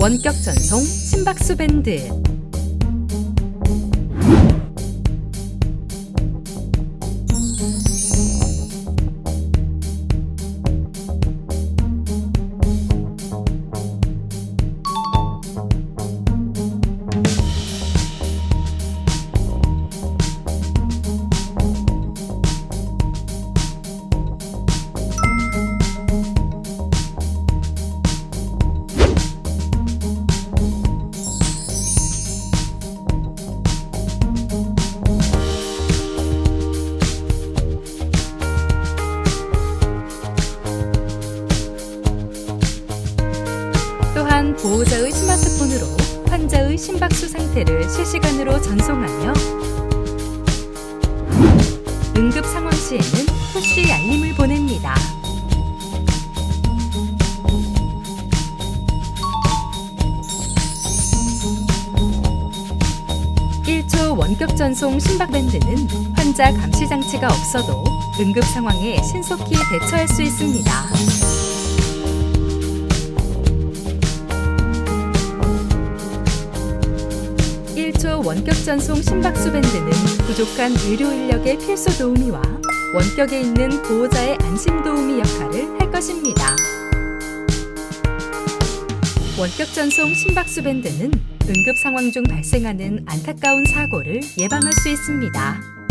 원격 전송 심박수 밴드 한 보호자의 스마트폰으로 환자의 심박수 상태를 실시간으로 전송하며 응급 상황 시에는 푸시 알림을 보냅니다. 일초 원격 전송 심박 밴드는 환자 감시 장치가 없어도 응급 상황에 신속히 대처할 수 있습니다. 1초 원격 전송 심박수 밴드는 부족한 의료 인력의 필수 도우미와 원격에 있는 보호자의 안심 도우미 역할을 할 것입니다. 원격 전송 심박수 밴드는 응급 상황 중 발생하는 안타까운 사고를 예방할 수 있습니다.